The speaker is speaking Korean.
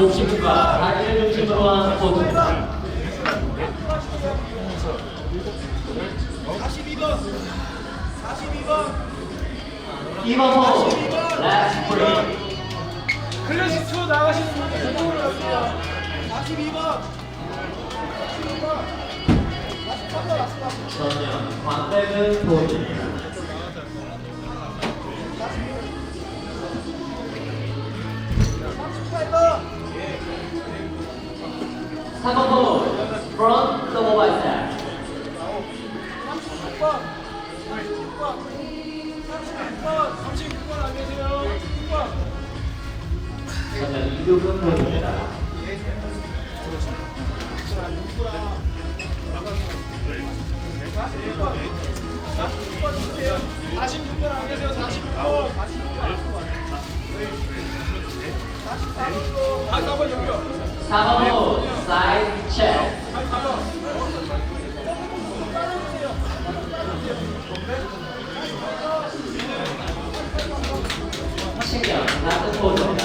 복식과 다리를 중심으로 한 포즈입니다. 42번 42번 2번 포즈, 렛츠 브레이크. 클래식 투어 나가시는 분들 이쪽으로 가세요 42번 42번 전면 광배근 포즈입니다. 3번 포즈, front double bicep. 36번 36번 36번 36번 안 계세요 6번 전면 이두근 포즈입니다. 46번 주세 신경 같은 포즈입니다.